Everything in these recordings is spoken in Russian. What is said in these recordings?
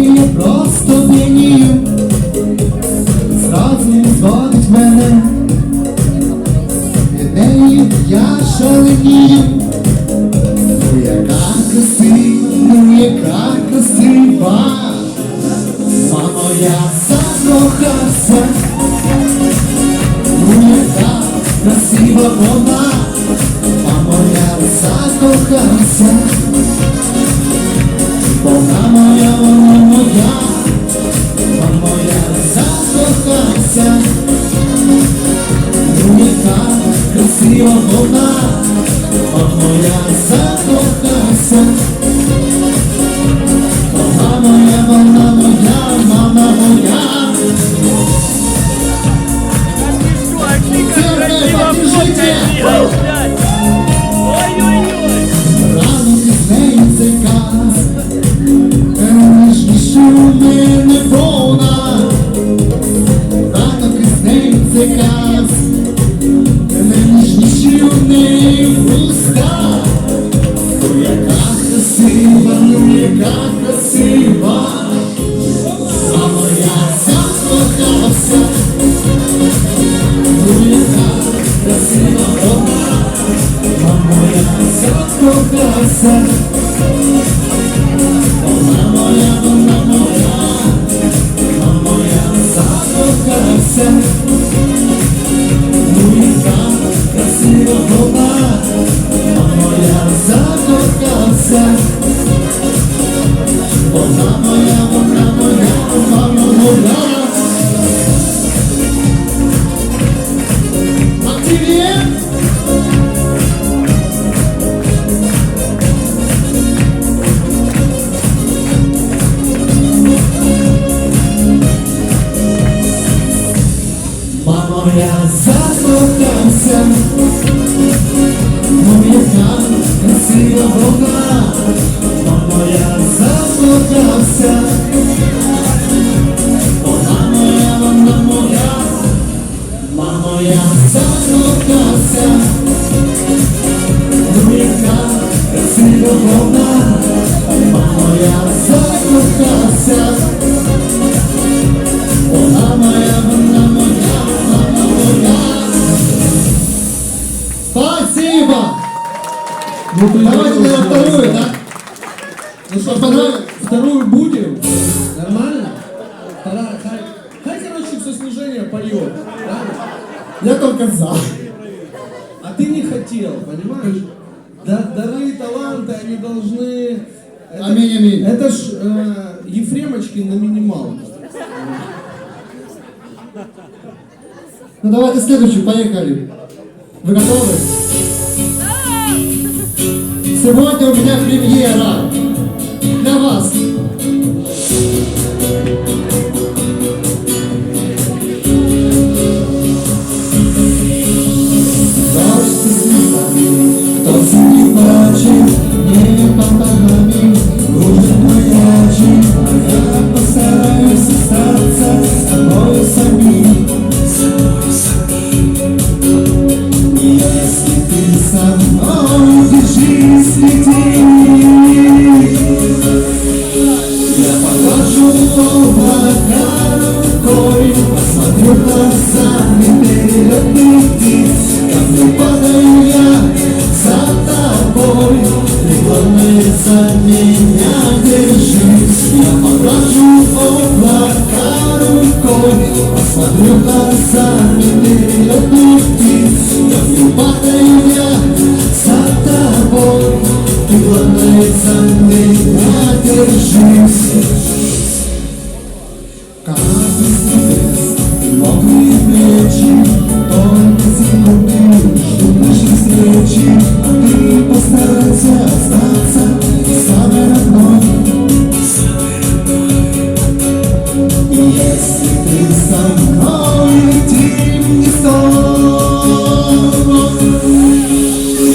вміє просто вмію, зразу зводить мене, від неї я шаленію, ну яка красива, ну яка красива, мамо я закохався, ну яка красива вона, мамо я закохався. Мамо, я закохався, ну яка красива вона, мамо, я закохався, вона моя, вона моя, мамо, я закохався, ну яка красива вона, мамо, я. Ну что, Вторую. вторую, вторую будем? Нормально? Вторая, хай, хай, короче, все снижение поет. правильно? Я только за. А ты не хотел, понимаешь? Да, дары, таланты, они должны... Это, Аминь, аминь. Это ж э, Ефремочкин на минималку. Ну давайте следующую, поехали. Вы готовы? Сегодня у меня премьера падаю я за тобой, ты главное за меня держись. Я покажу облака рукой, посмотрю глазами перелетных птиц. Как падаю я за тобой, ты главное за меня держись. Остаться самой родной. Если ты со мной, летим не стой.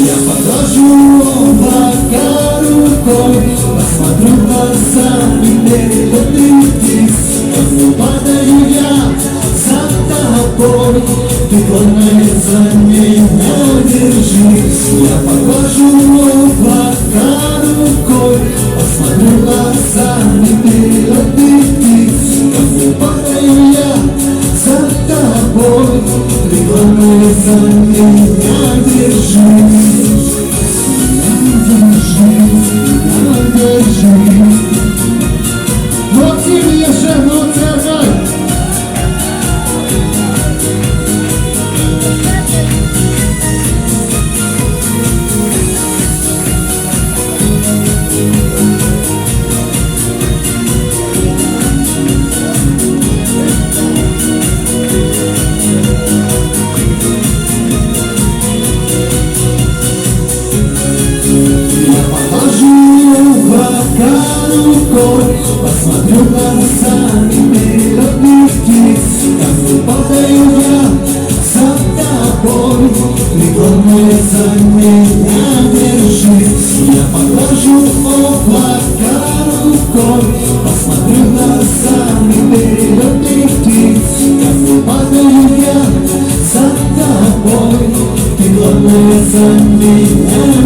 Я покажу облака рукой, посмотрю глазами перелетных птиц. Как падаю я за тобой, ты главное за меня держись. Я покажу облака волосами мелодики Так падаю я за тобой Ты главное за меня держи Я положу облака рукой Посмотрю глазами мелодики Так падаю я за тобой Ты главное за меня.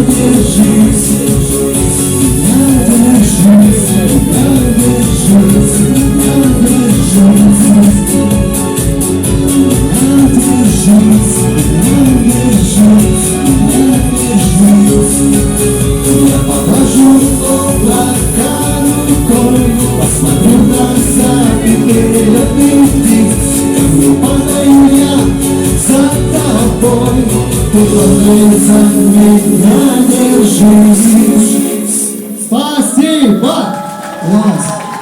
Меня держись Спасибо! Класс!